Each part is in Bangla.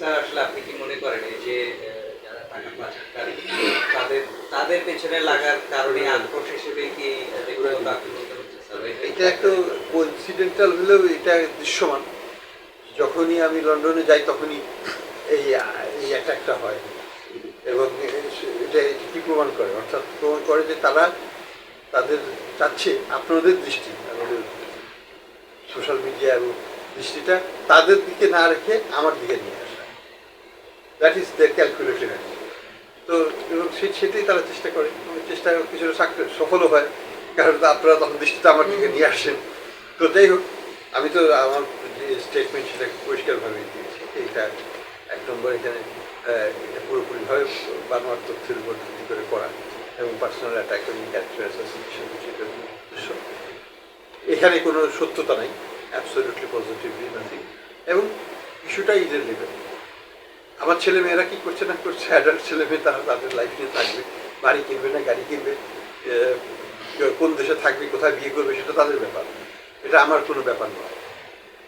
স্যার, আসলে আপনি কি মনে করেন যে যারা তাদের তাদের পেছনে লাগার কারণে হিসেবে কি এটা হলেও এটা দৃশ্যমান। যখনই আমি লন্ডনে যাই, তখনই এই এই অ্যাটাকটা হয়। এবং এটা কি প্রমাণ করে? অর্থাৎ প্রমাণ করে যে তারা তাদের চাচ্ছে আপনাদের দৃষ্টি, আমাদের সোশ্যাল মিডিয়া এবং দৃষ্টিটা তাদের দিকে না রেখে আমার দিকে নিয়ে আসা। দ্যাট ইজ দ্য ক্যালকুলেটেড তো এবং সেটাই তারা চেষ্টা করে। চেষ্টা কিছুটা সফলও হয়। কারণ আপনারা তখন দৃষ্টিটা আমার দিকে নিয়ে আসেন। তো যাই হোক, আমি তো আমার যে স্টেটমেন্ট সেটা পরিষ্কারভাবে দিয়েছি। এইটা এক নম্বর এখানে এটা পুরোপুরিভাবে বানোয়ার তথ্যের উপর ভিত্তি করে করা। এবং পার্সোনাল অ্যাটাক এবং ক্যারেক্টার অ্যাসোসিয়েশন এখানে কোনো সত্যতা নাই। অ্যাবসলিউটলি পজিটিভলি নাথিং এবং ইস্যুটা ইরেলিভেন্ট আমার ছেলে মেয়েরা কি করছে না করছে? অ্যাডাল্ট ছেলে মেয়ে তারা তাদের লাইফ নিয়ে থাকবে। বাড়ি কিনবে না গাড়ি কিনবে? কোন দেশে থাকবে, কোথায় বিয়ে করবে সেটা তাদের ব্যাপার। এটা আমার কোনো ব্যাপার নয়।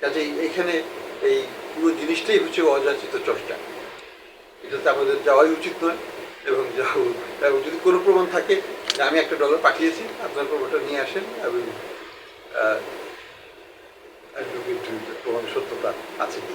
কাজেই এইখানে এই পুরো জিনিসটাই হচ্ছে অযাচিত চর্চা। এটাতে আমাদের যাওয়াই উচিত নয় এবং যাও যদি কোনো প্রমাণ থাকে, আমি একটা ডলার পাঠিয়েছি। আপনার প্রমাণটা নিয়ে আসেন। এবং আহ, advocate প্রমাণ সত্যতা আছে কি